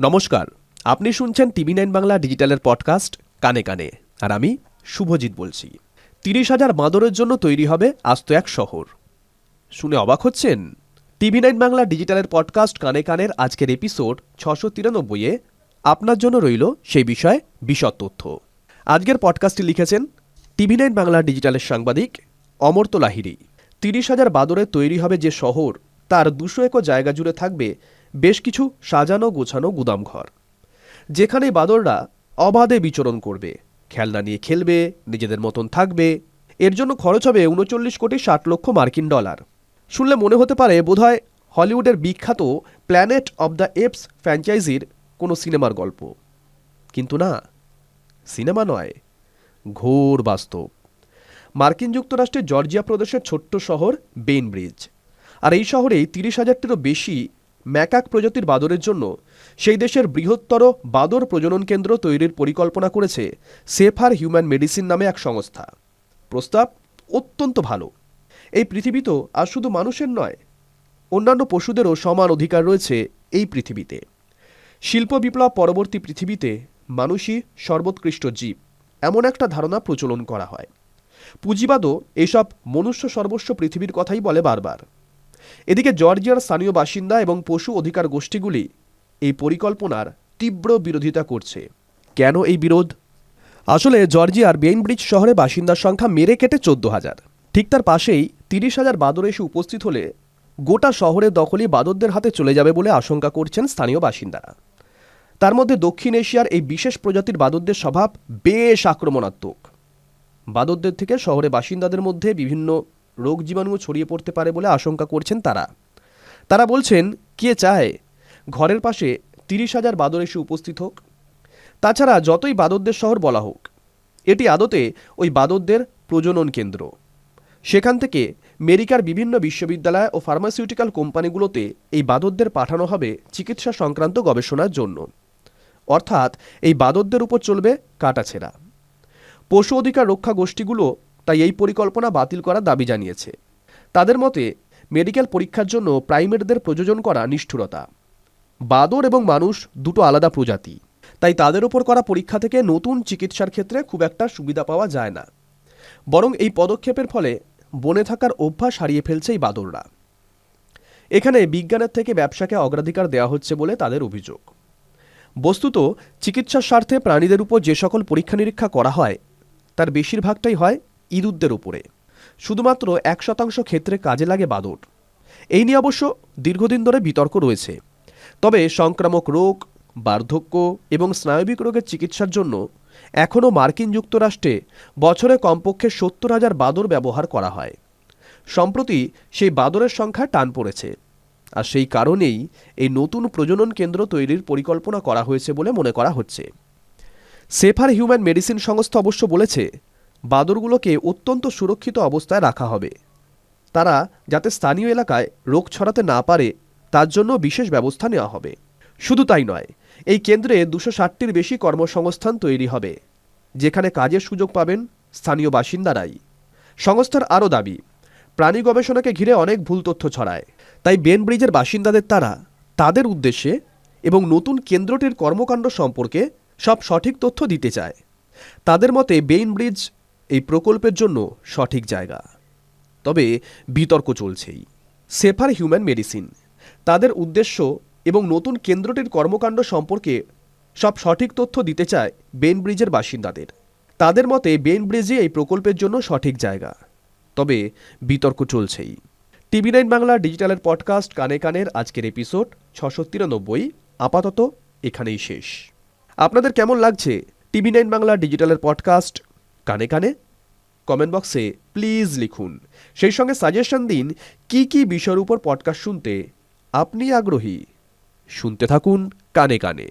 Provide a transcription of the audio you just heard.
নমস্কার, আপনি শুনছেন টিভি নাইন বাংলা ডিজিটালের পডকাস্ট কানে কানে। আর আমি শুভজিৎ বলছি। তিরিশ হাজার বাঁদরের জন্য তৈরি হবে আস্ত এক শহর। শুনে অবাক হচ্ছেন? টিভি নাইন বাংলা ডিজিটালের পডকাস্ট কানে কানের আজকের এপিসোড ছশো তিরানব্বইয়ে। আপনার জন্য রইল সেই বিষয়ে বিশদ তথ্য। আজকের পডকাস্টটি লিখেছেন টিভি নাইন বাংলা ডিজিটালের সাংবাদিক অমর্ত লাহিড়ী। তিরিশ হাজার বাদরে তৈরি হবে যে শহর, তার দুশো একর জায়গা জুড়ে থাকবে বেশ কিছু সাজানো গোছানো গুদামঘর, যেখানে বাদররা অবাধে বিচরণ করবে, খেলনা নিয়ে খেলবে, নিজেদের মতন থাকবে। এর জন্য খরচ হবে উনচল্লিশ কোটি ষাট লক্ষ মার্কিন ডলার। শুনলে মনে হতে পারে বোধহয় হলিউডের বিখ্যাত প্ল্যানেট অব দ্য এপস ফ্র্যাঞ্চাইজির কোনো সিনেমার গল্প। কিন্তু না, সিনেমা নয়, ঘোর বাস্তব। মার্কিন যুক্তরাষ্ট্রের জর্জিয়া প্রদেশের ছোট্ট শহর বেইনব্রিজ, আর এই শহরেই তিরিশ হাজারটিরও বেশি ম্যাকাক প্রজাতির বাদরের জন্য সেই দেশের বৃহত্তর বাদর প্রজনন কেন্দ্র তৈরির পরিকল্পনা করেছে সেফার হিউম্যান মেডিসিন নামে এক সংস্থা। প্রস্তাব অত্যন্ত ভালো। এই পৃথিবী তো আর শুধু মানুষের নয়, অন্যান্য পশুদেরও সমান অধিকার রয়েছে এই পৃথিবীতে। শিল্প বিপ্লব পরবর্তী পৃথিবীতে মানুষই সর্বোৎকৃষ্ট জীব, এমন একটা ধারণা প্রচলন করা হয়। পুঁজিবাদও এসব মনুষ্য সর্বস্ব পৃথিবীর কথাই বলে বারবার। এদিকে জর্জিয়ার স্থানীয় বাসিন্দা এবং পশু অধিকার গোষ্ঠীগুলি এই পরিকল্পনার তীব্র বিরোধিতা করছে। কেন এই বিরোধ? আসলে জর্জিয়ার বেইনব্রিজ শহরে বাসিন্দার সংখ্যা মেরে কেটে চোদ্দ হাজার। ঠিক তার পাশেই তিরিশ হাজার বাদর এসে উপস্থিত হলে গোটা শহরের দখলই বাদরদের হাতে চলে যাবে বলে আশঙ্কা করছেন স্থানীয় বাসিন্দারা। তার মধ্যে দক্ষিণ এশিয়ার এই বিশেষ প্রজাতির বাদরদের স্বভাব বেশ আক্রমণাত্মক। বাদরদের থেকে শহরে বাসিন্দাদের মধ্যে বিভিন্ন রোগ জীবাণু ছড়িয়ে পড়তে পারে বলে আশঙ্কা করছেন তারা। তারা বলছেন, কে চায়? ঘরের পাশে তিরিশ হাজার বাদর এসে উপস্থিত হোক। তাছাড়া যতই বাদরদের শহর বলা হোক, এটি আদতে ওই বাদরদের প্রজনন কেন্দ্র। সেখান থেকে মেরিকার বিভিন্ন বিশ্ববিদ্যালয় ও ফার্মাসিউটিক্যাল কোম্পানিগুলোতে এই বাদরদের পাঠানো হবে চিকিৎসা সংক্রান্ত গবেষণার জন্য। অর্থাৎ এই বাদরদের উপর চলবে কাটাছেড়া। পশু অধিকার রক্ষা গোষ্ঠীগুলো তাই এই পরিকল্পনা বাতিল করার দাবি জানিয়েছে। তাদের মতে, মেডিকেল পরীক্ষার জন্য প্রাইমেটদের প্রযোজন করা নিষ্ঠুরতা। বাদর এবং মানুষ দুটো আলাদা প্রজাতি। তাই তাদের ওপর করা পরীক্ষা থেকে নতুন চিকিৎসার ক্ষেত্রে খুব একটা সুবিধা পাওয়া যায় না। বরং এই পদক্ষেপের ফলে বনে থাকার অভ্যাস হারিয়ে ফেলছে এই বাদররা। এখানে বিজ্ঞানের থেকে ব্যবসাকে অগ্রাধিকার দেওয়া হচ্ছে বলে তাদের অভিযোগ। বস্তুত, চিকিৎসার স্বার্থে প্রাণীদের উপর যে সকল পরীক্ষা নিরীক্ষা করা হয়, তার বেশিরভাগটাই হয় ইঁদুরদের উপরে। শুধুমাত্র এক শতাংশ ক্ষেত্রে কাজে লাগে বাদর এই নিয়ে অবশ্য দীর্ঘদিন ধরে বিতর্ক রয়েছে। তবে সংক্রামক রোগ, বার্ধক্য এবং স্নায়বিক রোগের চিকিৎসার জন্য এখনও মার্কিন যুক্তরাষ্ট্রে বছরে কমপক্ষে সত্তর হাজার বাদর ব্যবহার করা হয়। সম্প্রতি সেই বাদরের সংখ্যা টান পড়েছে। আর সেই কারণেই এই নতুন প্রজনন কেন্দ্র তৈরির পরিকল্পনা করা হয়েছে বলে মনে করা হচ্ছে। সেফার হিউম্যান মেডিসিন সংস্থা অবশ্য বলেছে বাদরগুলোকে অত্যন্ত সুরক্ষিত অবস্থায় রাখা হবে। তারা যাতে স্থানীয় এলাকায় রোগ ছড়াতে না পারে, তার জন্য বিশেষ ব্যবস্থা নেওয়া হবে। শুধু তাই নয়, এই কেন্দ্রে দুশো ষাটটির বেশি কর্মসংস্থান তৈরি হবে, যেখানে কাজের সুযোগ পাবেন স্থানীয় বাসিন্দারাই। সংস্থার আরও দাবি, প্রাণী গবেষণাকে ঘিরে অনেক ভুল তথ্য ছড়ায়। তাই বেন ব্রিজের বাসিন্দাদের তারা, তাদের উদ্দেশ্যে এবং নতুন কেন্দ্রটির কর্মকাণ্ড সম্পর্কে সব সঠিক তথ্য দিতে চায়। তাদের মতে বেইন ব্রিজ এই প্রকল্পের জন্য সঠিক জায়গা। তবে বিতর্ক চলছেই। সেফার হিউম্যান মেডিসিন, তাদের উদ্দেশ্য এবং নতুন কেন্দ্রটির কর্মকাণ্ড সম্পর্কে সব সঠিক তথ্য দিতে চায় বেন ব্রিজের বাসিন্দাদের। তাদের মতে বেন ব্রিজই এই প্রকল্পের জন্য সঠিক জায়গা। তবে বিতর্ক চলছেই। টিভি নাইন বাংলা ডিজিটালের পডকাস্ট কানে কানের আজকের এপিসোড ছশো তিরানব্বই। আপাতত এখানেই শেষ। আপনাদের কেমন লাগছে টিভি নাইন বাংলা ডিজিটালের পডকাস্ট কানে কানে? কমেন্ট বক্সে প্লিজ লিখুন। সেই সঙ্গে সাজেশন দিন, কি কি বিষয়ের উপর পডকাস্ট শুনতে আপনি আগ্রহী। শুনতে থাকুন কানে কানে।